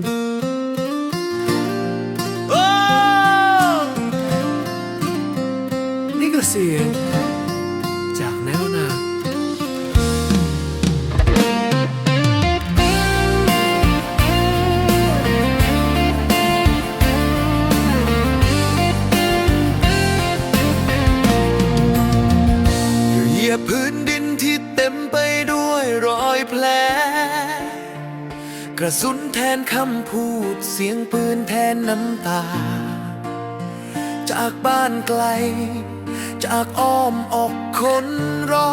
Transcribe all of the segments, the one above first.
นี่ก็เสียงจากแนวนาเหยียบพื้นดินที่เต็มไปด้วยรอยแผล กระสุนแทนคำพูดเสียงปืนแทนน้ำตา จากบ้านไกล จากอ้อมอกคนรอ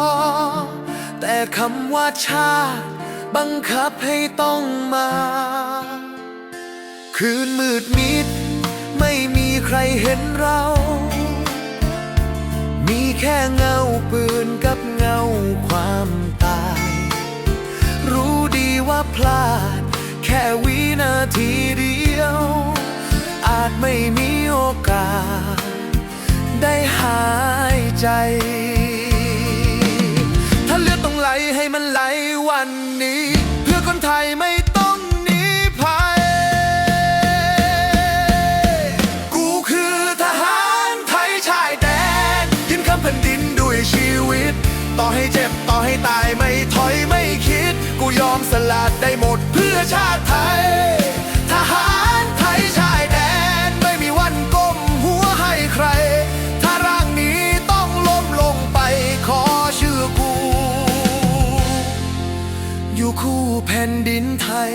แต่คำว่าชาติบังคับให้ต้องมา คืนมืดมิด ไม่มีใครเห็นเรา มีแค่เงาปืนกับเงาความตาย รู้ดีว่าพลาด แค่วินาทีเดียว อาจไม่มีโอกาส ได้หายใจ ถ้าเลือดต้องไหลให้มันไหลวันนี้ เพื่อคนไทยไม่ ต่อให้เจ็บต่อให้ตายไม่ถอยไม่คิด กูยอมสละได้หมดเพื่อชาติไทย ทหารไทยชายแดนไม่มีวันก้มหัวให้ใคร ถ้าร่างนี้ต้องล้มลงไปขอชื่อกู อยู่คู่แผ่นดินไทย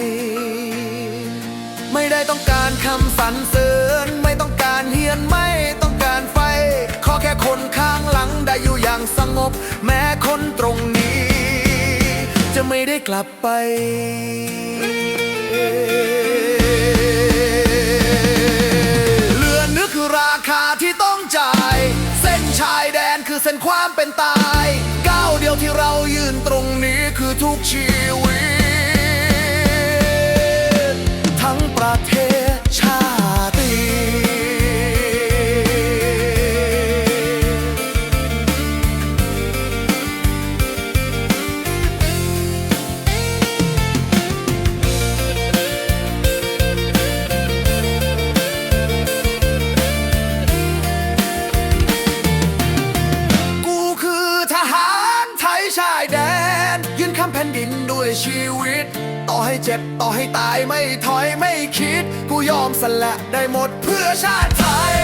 ไม่ได้ต้องการคำสรรเสริญไม่ต้องการเฮียนไม่ต้องการไฟ ขอแค่คนข้างหลังได้อยู่อย่างสงบแม้ ไม่ได้กลับไปเลือนนึกราคาที่ต้องจ่าย เส้นชายแดนคือเส้นความเป็นตายก้าวเดียวที่เรายืนตรงนี้คือทุกชีวิต ทั้งประเทศชาติ ด้วยชีวิต ต่อให้เจ็บต่อให้ตายไม่ถอยไม่คิด กูยอมสละได้หมดเพื่อชาติไทย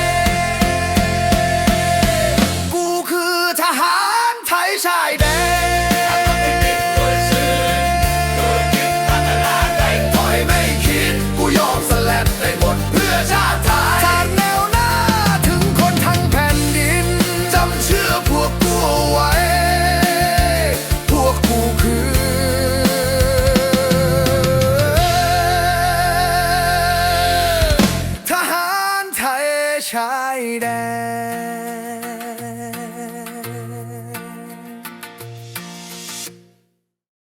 กูคือทหารไทยชายแดนถอยไม่คิด กูยอมสละได้หมดเพื่อชาติไทย